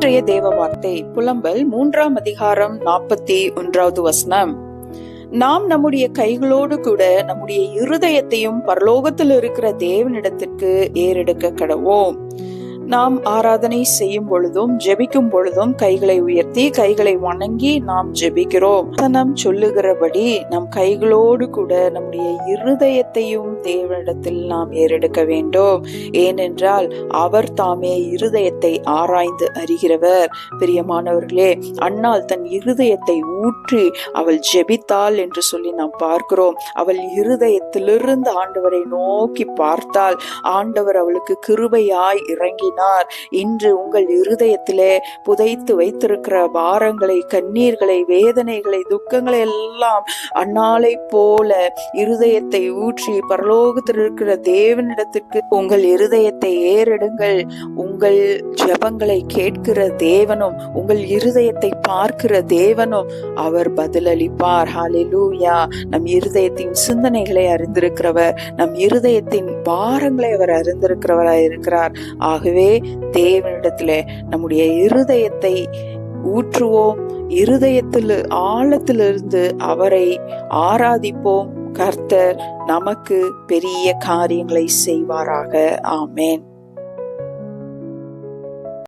இன்றைய தேவ வார்த்தை புலம்பல் மூன்றாம் அதிகாரம் நாற்பத்தி ஒன்றாவது வசனம். நாம் நம்முடைய கைகளோடு கூட நம்முடைய இருதயத்தையும் பரலோகத்தில் இருக்கிற தேவனிடத்திற்கு ஏறெடுக்க கடவோம் நாம் ஆராதனை செய்யும் பொழுதும் ஜெபிக்கும் பொழுதும் கைகளை உயர்த்தி கைகளை வணங்கி நாம் ஜெபிக்கிறோம். வசனம் சொல்லுகிறபடி நம் கைகளோடு கூட நம்முடைய இருதயத்தையும் தேவனிடத்தில் நாம் ஏறெடுக்க வேண்டும். ஏனென்றால் அவர் தாமே இருதயத்தை ஆராய்ந்து அறிகிறவர். பிரியமானவர்களே அன்னால் தன் இருதயத்தை ஊற்றி அவள் ஜெபித்தாள் என்று சொல்லி நாம் பார்க்கிறோம். அவள் இருதயத்திலிருந்து ஆண்டவரை நோக்கி பார்த்தால் ஆண்டவர் அவளுக்கு கிருபையாய் இறங்கினார். இன்று உங்கள் இருதயத்திலே புதைத்து வைத்திருக்கிற பாரங்களை கண்ணீர்களை வேதனைகளை துக்கங்களை எல்லாம் அண்ணாலை போல இருதயத்தை ஊற்றி பரலோகத்தில் இருக்கிற தேவனிடத்திற்கு உங்கள் இருதயத்தை ஏறெடுங்கள். உங்கள் ஜெபங்களை கேட்கிற தேவனும் உங்கள் இருதயத்தை பார்க்கிற தேவனும் அவர் பதிலளிப்பார். ஹாலிலூயா நம் இருதயத்தின் சிந்தனைகளை அறிந்திருக்கிறவர் நம் இருதயத்தின் பாரங்களை அவர் அறிந்திருக்கிறவராய் இருக்கிறார் ஆகவே தேவனிடத்துல நம்முடைய இருதயத்தை ஊற்றுவோம். இருதயத்தில் ஆழத்திலிருந்து அவரை ஆராதிப்போம். கர்த்தர் நமக்கு பெரிய காரியங்களை செய்வாராக. ஆமேன்.